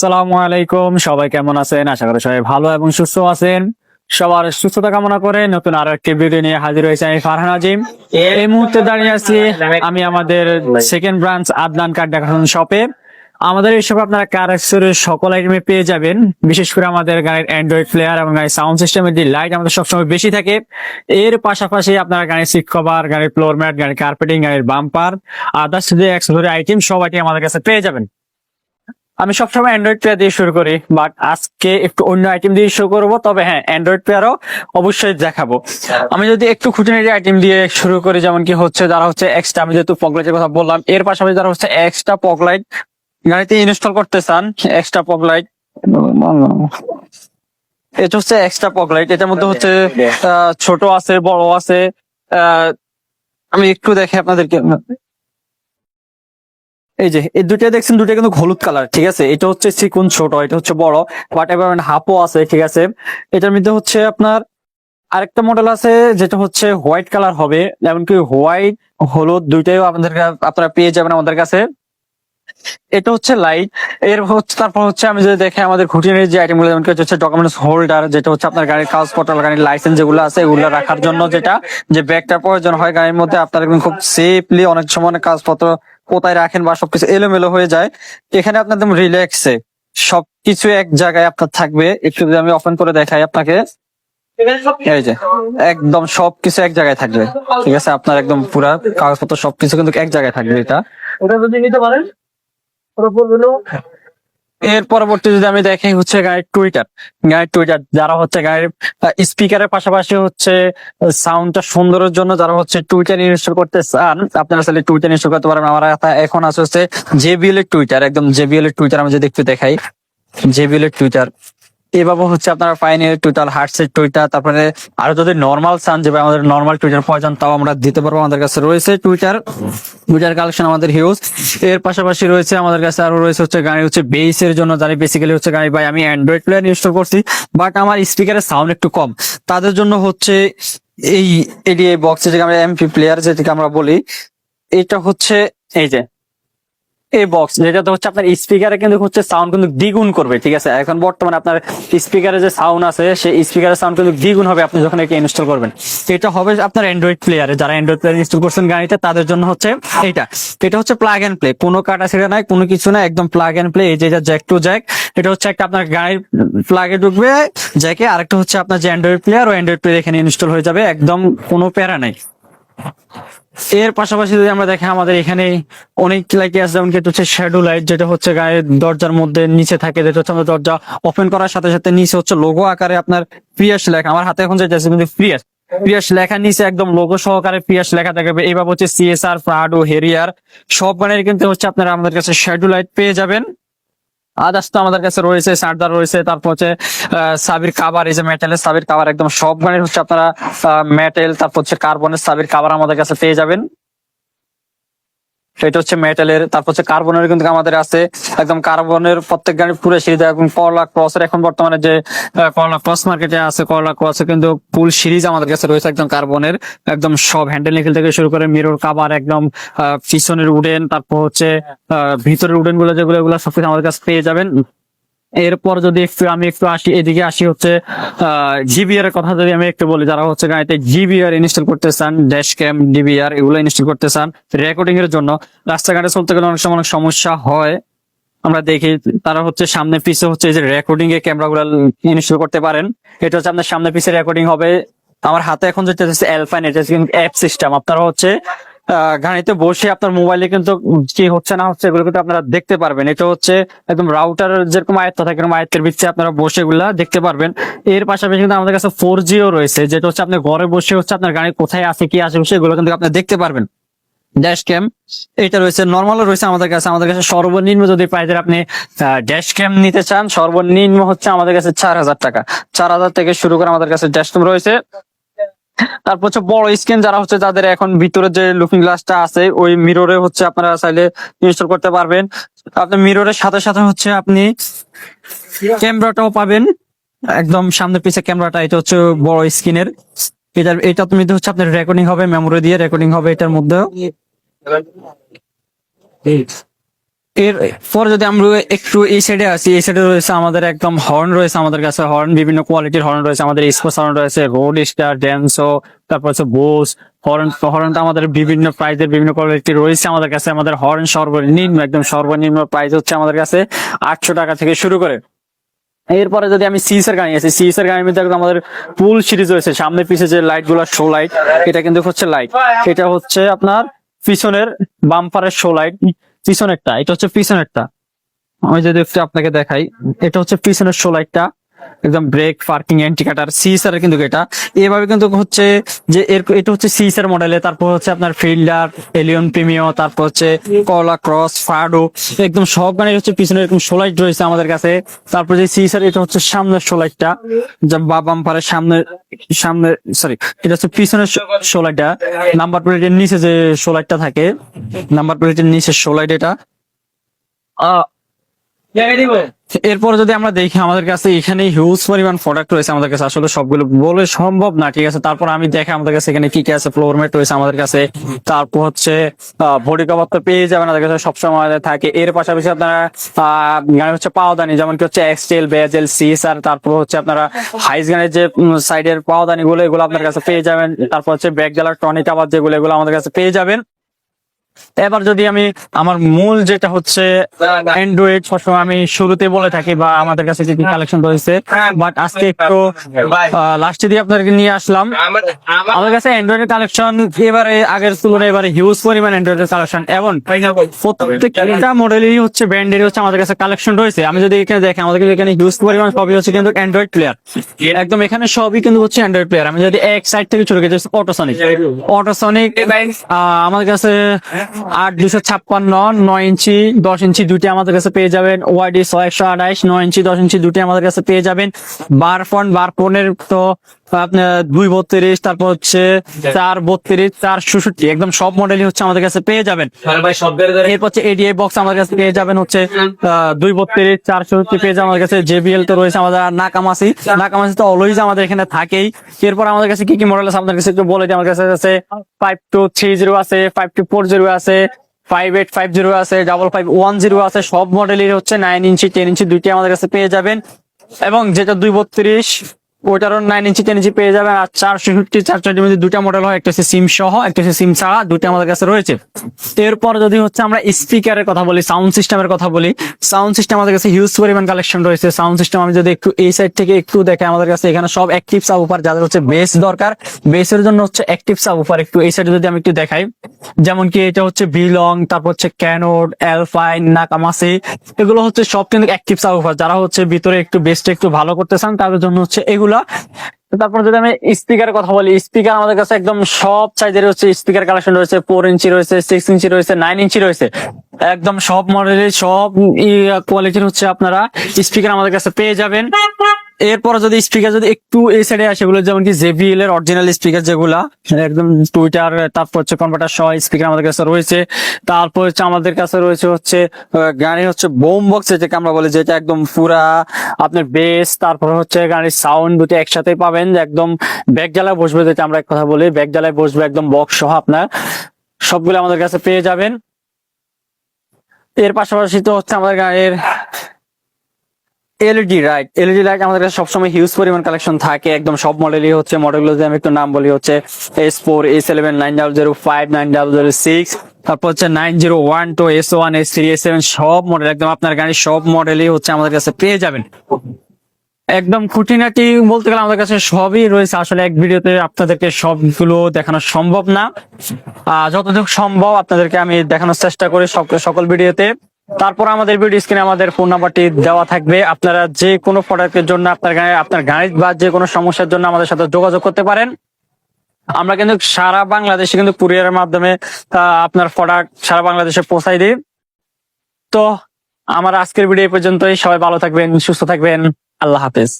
সালামু আলাইকুম। সবাই কেমন আছেন? আশা করি সবাই ভালো এবং সুস্থ আছেন। সবার সুস্থতা কামনা করে নতুন আরও একটি ভিডিও নিয়ে হাজির হয়েছে আমি ফারহান আজিম। এই মুহূর্তে দাঁড়িয়ে আছি আমি আমাদের সেকেন্ড ব্রাঞ্চ আদনান কার দেখাশোন শপে আমাদের এই শপে আপনারা কার সকল আইটেমে পেয়ে যাবেন। বিশেষ করে আমাদের গাড়ির অ্যান্ড্রয়েড প্লেয়ার এবং গাড়ির সাউন্ড সিস্টেমের যে লাইট আমাদের সবসময় বেশি থাকে, এর পাশাপাশি আপনারা গাড়ির সিট কভার গাড়ির ফ্লোর ম্যাট গাড়ির কার্পেটিং গাড়ির বাম্পার আদার্স যে অ্যাক্সেসরি আইটেম সব আইটেম আমাদের কাছে পেয়ে যাবেন। আমি সবসময় অ্যান্ড্রয়েড প্লেয়ার দিয়ে শুরু করি বাট আজকে একটু অন্য আইটেম দিয়ে শুরু করব। তবে হ্যাঁ অ্যান্ড্রয়েড প্লেয়ারও অবশ্যই দেখাবো। আমি যদি একটু খুঁটিনাটি আইটেম দিয়ে শুরু করি, যেমন কি হচ্ছে, যারা হচ্ছে এক্সট্রা আমি যেহেতু পগলাইটের কথা বললাম, এর পাশাপাশি যারা হচ্ছে এক্সট্রা পগলাইট গাড়িতে ইনস্টল করতে চান এক্সট্রা পগলাইট এটা হচ্ছে এক্সট্রা পগলাইট এটার মধ্যে হচ্ছে ছোট আছে, বড় আছে আমি একটু দেখে আপনাদেরকে এই যে, এই দুইটা দেখছেন, দুইটা কিন্তু হলুদ কালার ঠিক আছে? এটা হচ্ছে চিকুন ছোট, এটা হচ্ছে বড় বাট এবার হাফও আছে, ঠিক আছে? এটার মধ্যে হচ্ছে আপনার আরেকটা মডেল আছে, যেটা হচ্ছে হোয়াইট কালার হবে, এমনকি হোয়াইট হলুদ দুইটাই আপনাদের আপনারা পেয়ে যাবেন আমাদের কাছে। এটা হচ্ছে লাইটের হচ্ছে, তারপর হচ্ছে আমি যদি দেখে আমাদের খুঁটিনাটির যে আইটেমগুলো যেমন কি হচ্ছে ডকুমেন্টস হোল্ডার যেটা হচ্ছে আপনার গাড়ির কাগজপত্র গাড়ির লাইসেন্স যেগুলো আছে, এগুলো রাখার জন্য যেটা, যে ব্যাগটা প্রয়োজন হয়, গাড়ির মধ্যে আপনার খুব সেফলি অনেক সময় অনেক কাগজপত্র কোথায় রাখেন বা সবকিছু এলোমেলো হয়ে যায়। এখানে আপনার একদম রিল্যাক্সে সবকিছু এক জায়গায় আপনার থাকবে। একটু যদি আমি ওপেন করে দেখাই আপনাকে। একদম সবকিছু এক জায়গায় থাকবে। ঠিক আছে? আপনার একদম পুরা কাগজপত্র সবকিছু কিন্তু এক জায়গায় থাকবে এটা। ওটা যদি নিতে পারেন এর পরবর্তী যদি আমি দেখি হচ্ছে গায়ের টুইটার। গাড়ির টুইটার যারা হচ্ছে গাড়ির স্পিকারের পাশাপাশি হচ্ছে সাউন্ডটা সুন্দরের জন্য যারা হচ্ছে টুইটার ইনস্টল করতে চান, আপনারা আসলে টুইটার ইনস্টল করতে পারবেন আমার এখন আছে হচ্ছে জেবিএল এর টুইটার। একদম জেবিএল এর টুইটার আমি যদি একটু দেখাই। জেবিএল এর টুইটার। এভাবে হচ্ছে আপনারা পাইনের টুইটার হার্টসের টুইটার তারপরে আরও যদি নর্মাল চান, যে আমাদের নর্মাল টুইটার প্রয়োজন, তাও আমরা দিতে পারব আমাদের কাছে। রয়েছে টুইটার টুইটার কালেকশন আমাদের হিউজ এর পাশাপাশি রয়েছে আমাদের কাছে আরও রয়েছে হচ্ছে গাড়ি হচ্ছে বেস এর জন্য, যারা বেসিক্যালি হচ্ছে গাড়ি, ভাই, আমি অ্যান্ড্রয়েড প্লেয়ার ইনস্টল করছি বাট আমার স্পিকারের সাউন্ড একটু কম। তাদের জন্য হচ্ছে এই এডিএ বক্স যেটাকে আমরা এমপি প্লেয়ার যেটাকে আমরা বলি, এটা হচ্ছে এই যে এই বক্স যেটা হচ্ছে আপনার স্পিকারে কিন্তু হচ্ছে সাউন্ড কিন্তু দ্বিগুণ করবে, ঠিক আছে? এখন বর্তমানে আপনার স্পিকারে যে সাউন্ড আছে, সেই স্পিকারের সাউন্ড কিন্তু দ্বিগুণ হবে আপনি যখন একে ইনস্টল করবেন। এটা হবে আপনার অ্যান্ড্রয়েড প্লেয়ারে যারা অ্যান্ড্রয়েড প্লেয়ার ইনস্টল করছেন গাড়িতে, তাদের জন্য হচ্ছে এটা এটা হচ্ছে প্লাগ এন্ড প্লে কোনো কাটা ছেড়ে নাই, কোনো কিছু না একদম প্লাগ এন্ড প্লে এই যে জ্যাক টু জ্যাক এটা হচ্ছে একটা আপনার গাড়ির প্লাগে ঢুকবে জ্যাকে আরেকটা হচ্ছে আপনার যে অ্যান্ড্রয়েড প্লেয়ার ও অ্যান্ড্রয়েড প্লে এখানে ইনস্টল হয়ে যাবে, একদম কোনো প্যারা নাই। এর পাশাপাশি যদি আমরা দেখি আমাদের এখানে অনেক লাইট আছে, যেমন হচ্ছে শ্যাডো লাইট যেটা হচ্ছে গায়ের দরজার মধ্যে নিচে থাকে, যেটা হচ্ছে আমাদের দরজা ওপেন করার সাথে সাথে নিচে হচ্ছে লোগো আকারে আপনার প্রিয়াস লেখা। আমার হাতে এখন যেটা আছে কিন্তু প্রিয়াস প্রিয়াস লেখা, নিচে একদম লোগো সহকারে প্রিয়াস লেখা থাকবে। এইভাবে হচ্ছে সিএসআর প্রাডো হেরিয়ার সব গানের কিন্তু হচ্ছে আপনারা আমাদের কাছে শ্যাডো লাইট পেয়ে যাবেন। আদার্স তো আমাদের কাছে রয়েছে সারদার রয়েছে, তারপর হচ্ছে সাবির কাবার এই যে মেটালের সাবির কাবার একদম সব গানের হচ্ছে আপনারা মেটেল তারপর হচ্ছে কার্বনের সাবির কাবার আমাদের কাছে পেয়ে যাবেন। এটা হচ্ছে মেটালের, তারপর হচ্ছে কার্বনের কিন্তু আমাদের আছে। একদম কার্বনের প্রত্যেক গাড়ি পুরো সিরিজ এবং করলা ক্রসের এখন বর্তমানে যে করলা ক্রস মার্কেটে আছে করলা ক্রসে কিন্তু ফুল সিরিজ আমাদের কাছে রয়েছে একদম কার্বনের। একদম সব হ্যান্ডেল নিকেল থেকে শুরু করে মিরর কাবার একদম পিছনের উডেন তারপর হচ্ছে ভিতরের উডেনগুলো যেগুলো, এগুলো সবকিছু আমাদের কাছে পেয়ে যাবেন। এরপর যদি একটু আমি একটু আসি, এদিকে আসি হচ্ছে জিবিআর এর কথা যদি আমি একটু বলি, যারা হচ্ছে গাড়িতে জিবিআর ইনস্টল করতে চান ড্যাশ ক্যাম ডিবিআর এগুলো ইনস্টল করতে চান রেকর্ডিং এর জন্য, রাস্তাঘাটে চলতে গেলে অনেক সময় অনেক সমস্যা হয়। আমরা দেখি তারা হচ্ছে সামনে পিছে হচ্ছে যে রেকর্ডিং এর ক্যামেরা গুলো ইনস্টল করতে পারেন। এটা হচ্ছে আপনার সামনে পিছে রেকর্ডিং হবে। আমার হাতে এখন যেটা হচ্ছে অ্যালফাইন এটা অ্যাপ সিস্টেম আপনারা হচ্ছে গাড়িতে বসে আপনার মোবাইলে কিন্তু কি হচ্ছে না হচ্ছে এগুলো কিন্তু আপনারা দেখতে পারবেন। এটা হচ্ছে একদম রাউটার যেরকম আয়ত্ত থাকে, এরকম আয়ত্তের ভিত্তিতে আপনারা বসে এগুলা দেখতে পারবেন। এর পাশাপাশি কিন্তু আমাদের কাছে ফোর জিও রয়েছে, যেটা হচ্ছে আপনি ঘরে বসে হচ্ছে আপনার গাড়ি কোথায় আছে, কি আছে সেগুলো কিন্তু আপনি দেখতে পারবেন। ড্যাশ ক্যাম এটা রয়েছে নর্মালও রয়েছে আমাদের কাছে। আমাদের কাছে সর্বনিম্ন যদি প্রাইজের আপনি ড্যাশ ক্যাম নিতে চান, সর্বনিম্ন হচ্ছে আমাদের কাছে চার হাজার টাকা। চার হাজার থেকে শুরু করে আমাদের কাছে ড্যাশ ক্যাম রয়েছে। তারপর হচ্ছে বড় স্ক্রিন যারা হচ্ছে যাদের এখন ভিতরে যে লুকিং গ্লাসটা আছে, ওই মিররে হচ্ছে আপনারা চাইলে ইনস্টল করতে পারবেন। আপনি মিররের সাথে সাথে হচ্ছে আপনি ক্যামেরাটাও পাবেন। একদম সামনে পিছে ক্যামেরাটা এটা হচ্ছে বড় স্ক্রিনের এটা এটা তুমি হচ্ছে আপনার রেকর্ডিং হবে মেমোরি দিয়ে রেকর্ডিং হবে এটার মধ্যে এর পরে যদি আমরা একটু এই সাইডে আসি, এই সাইডে রয়েছে আমাদের একদম হর্ন রয়েছে আমাদের কাছে। হর্ন বিভিন্ন কোয়ালিটির হর্ন রয়েছে, আমাদের স্পোর্টস হর্ন রয়েছে রোড স্টার ড্যান্সো তারপর হচ্ছে বোস হর্ন হর্নটা আমাদের বিভিন্ন প্রাইজের বিভিন্ন কোয়ালিটি রয়েছে আমাদের কাছে। আমাদের হর্ন সর্বনিম্ন, একদম সর্বনিম্ন প্রাইস হচ্ছে আমাদের কাছে আটশো টাকা থেকে শুরু করে। এরপরে যদি আমি সিএস এর গাড়ি আছে সিএস এর গাড়ির মধ্যে আমাদের পুল সিরিজ রয়েছে। সামনে পিছে যে লাইটগুলো শো লাইট এটা কিন্তু হচ্ছে লাইট এটা হচ্ছে আপনার পিছনের বাম্পারের শো লাইট পিছনেরটা এটা হচ্ছে পিছনেরটা। আমি যদি আপনাকে দেখাই এটা হচ্ছে পিছনের শো লাইটটা একদম ব্রেক, পার্কিং এন্টিকাটার সিএসআর কিন্তু এটা। এভাবে কিন্তু হচ্ছে যে এর, এটা হচ্ছে সিএসআর মডেলে তারপর হচ্ছে আপনার ফিল্ডার এলিয়ন প্রিমিও তারপর হচ্ছে কলা ক্রস ফাডো একদম সব গানের হচ্ছে পিছনে এরকম সোলাইট রয়েছে আমাদের কাছে। তারপর যে সিএসআর এটা হচ্ছে সামনের সোলাইটটা, যা বা বাম্পারের সামনে সামনে সরি এটা হচ্ছে পিছনের সোলাইটটা। নাম্বার প্লেটের নিচে যে সোলাইটটা থাকে নাম্বার প্লেটের নিচে সোলাইট এটা। আহ এরপরে যদি আমরা দেখি আমাদের কাছে এখানে হিউজ পরিমাণ প্রোডাক্ট রয়েছে আমাদের কাছে, আসলে সবগুলো বলে সম্ভব না, ঠিক আছে? তারপর আমি দেখে আমাদের কাছে এখানে কি কি আছে ফ্লোর ম্যাট রয়েছে আমাদের কাছে। তারপর হচ্ছে বডি কভার তো পেয়ে যাবেন আমাদের কাছে সবসময় থাকে। এর পাশাপাশি আপনারা গাড়ি হচ্ছে পাওদানি, যেমন কি হচ্ছে এক্সটেল বেজেল সিএসআর তারপর হচ্ছে আপনারা হাইস গানের যে সাইডের পাওদানি গুলো এগুলো আপনার কাছে পেয়ে যাবেন। তারপর হচ্ছে ব্যাক জ্বালার টনিক আবার যেগুলো, এগুলো আমাদের কাছে পেয়ে যাবেন। এবার যদি আমি আমার মূল যেটা হচ্ছে অ্যান্ড্রয়েড সবসময় আমি শুরুতে বলে থাকি বা আমাদের কাছে যে কালেকশন রয়েছে বাট আজকে একটু লাস্টে দিয়ে আপনাদেরকে নিয়ে আসলাম। আমাদের কাছে অ্যান্ড্রয়েডের কালেকশন এবারে আগের তুলনায় এবারে হিউজ পরিমাণ অ্যান্ড্রয়েডের কালেকশন এবং প্রত্যেকটা মডেলই হচ্ছে ব্র্যান্ডের হচ্ছে আমাদের কাছে কালেকশন রয়েছে। আমি যদি এখানে দেখি, আমাদের এখানে হিউজ পরিমাণ সবই হচ্ছে কিন্তু অ্যান্ড্রয়েড প্লেয়ার একদম এখানে সবই কিন্তু হচ্ছে অ্যান্ড্রয়েড প্লেয়ার আমি যদি এক সাইড থেকে শুরু করি অটোসনিক অটোসনিক আমাদের কাছে আট দুশো ছাপ্পান্ন, নয় ইঞ্চি, দশ ইঞ্চি দুটি আমাদের কাছে পেয়ে যাবেন। ওয়াইডি একশো আঠাইশ নয় ইঞ্চি, দশ ইঞ্চি দুটি আমাদের কাছে পেয়ে যাবেন। বার ফোন, বার তো আপনার দুই বত্রিশ তারপর হচ্ছে চার বত্রিশ চার ষষট্টি একদম সব মডেলই হচ্ছে আমাদের কাছে পেয়ে যাবেন। এরপর হচ্ছে এডিআই বক্স আমাদের কাছে পেয়ে যাবেন হচ্ছে দুই বত্রিশ চার ষষট্টি পেয়ে যাবেন আমাদের কাছে। জেবিএল তো রয়েছে আমাদের নাকামাসি নাকামাসি তো অলওয়েজ আমাদের এখানে থাকেই। এরপর আমাদের কাছে কি কি মডেল আছে? আপনাদের কাছে একটু বলে দিই। আমাদের কাছে আছে ফাইভ টু থ্রি জিরো আছে ফাইভ টু ফোর জিরো আছে ফাইভ এইট ফাইভ জিরো আছে ডাবল ফাইভ ওয়ান জিরো আছে। সব মডেলের হচ্ছে নাইন ইঞ্চি টেন ইঞ্চি দুইটি আমাদের কাছে পেয়ে যাবেন। এবং যেটা দুই বত্রিশ ওইটারও নাইন ইঞ্চি টেন ইঞ্চি পেয়ে যাবেন আর চারশো ফিফটি মধ্যে দুটা মডেল হয়, একটা হচ্ছে সিম সহ, একটা হচ্ছে সিম ছাড়া দুটো আমাদের কাছে রয়েছে। এরপর যদি হচ্ছে আমরা স্পিকারের কথা বলি সাউন্ড সিস্টেমের কথা বলি সাউন্ড সিস্টেম আমাদের কাছে হিউজ পরিমাণ কালেকশন রয়েছে। সাউন্ড সিস্টেম আমি যদি একটু এই সাইড থেকে একটু দেখে আমাদের কাছে এখানে সব অ্যাক্টিভ সাব উপর যাদের হচ্ছে বেস দরকার বেসের জন্য হচ্ছে অ্যাক্টিভ সাব উপর একটু এই সাইডে যদি আমি একটু দেখাই, যেমন কি এটা হচ্ছে বিলং তারপর হচ্ছে ক্যানোড অ্যালফাইন নাকামাসি এগুলো হচ্ছে সব কিন্তু অ্যাক্টিভ সাব উপর যারা হচ্ছে ভিতরে একটু বেসটা একটু ভালো করতে চান, তাদের জন্য হচ্ছে এগুলা তারপর যদি আমি স্পিকারের কথা বলি স্পিকার আমাদের কাছে একদম সব সাইজের হচ্ছে স্পিকার কালেকশন রয়েছে ফোর ইঞ্চি রয়েছে সিক্স ইঞ্চি রয়েছে নাইন ইঞ্চি রয়েছে। একদম সব মডেলের সব কোয়ালিটির হচ্ছে আপনারা স্পিকার আমাদের কাছে পেয়ে যাবেন। এরপর যদি স্পিকার যদি একটু এই সাইডে আসে এগুলো যেমন কি জেবিএল এর অরিজিনাল স্পিকার যেগুলা একদম টুইটার তারপর হচ্ছে কনভার্টার সহ স্পিকার আমাদের কাছে রয়েছে। তারপর হচ্ছে আমাদের কাছে রয়েছে হচ্ছে আহ, হচ্ছে বোম বক্স যেটাকে আমরা বলি যেটা একদম পুরা আপনার বেস তারপর হচ্ছে গাড়ির সাউন্ড দুটো একসাথে পাবেন। একদম ব্যাগ জ্বালায় বসবে যেটা আমরা এক কথা বলি ব্যাগ জ্বালায় বসবে একদম বক্স সহ আপনার। সবগুলো আমাদের কাছে পেয়ে যাবেন। এর পাশাপাশি তো হচ্ছে আমাদের গাড়ির এলইডি লাইট এলইডি লাইট আমাদের কাছে সবসময় হিউজ পরিমাণ কালেকশন থাকে। একদম সব মডেলই হচ্ছে মডেলগুলো যদি আমি একটু নাম বলি হচ্ছে S four S eleven nine double zero five nine double zero six তারপর হচ্ছে nine zero one two S one S three S seven সব মডেল একদম আপনার গাড়ির সব মডেলই হচ্ছে আমাদের কাছে পেয়ে যাবেন। একদম খুঁটিনাটি বলতে গেলে আমাদের কাছে সবই রয়েছে। আসলে এক ভিডিওতে আপনাদেরকে সবগুলো দেখানো সম্ভব না। যতটুকু সম্ভব আপনাদেরকে আমি দেখানোর চেষ্টা করি সকল ভিডিওতে। তারপর আমাদের ভিডিও স্ক্রিনে আমাদের ফোন নাম্বারটি দেওয়া থাকবে। আপনারা যে কোনো প্রোডাক্টের জন্য আপনার গাড়ি আপনার গাড়ি বা যে কোনো সমস্যার জন্য আমাদের সাথে যোগাযোগ করতে পারেন। আমরা কিন্তু সারা বাংলাদেশে কিন্তু কুরিয়ারের মাধ্যমে আপনার প্রোডাক্ট সারা বাংলাদেশে পৌঁছাই দিই। তো আমার আজকের ভিডিও পর্যন্তই। সবাই ভালো থাকবেন, সুস্থ থাকবেন। আল্লাহ হাফেজ।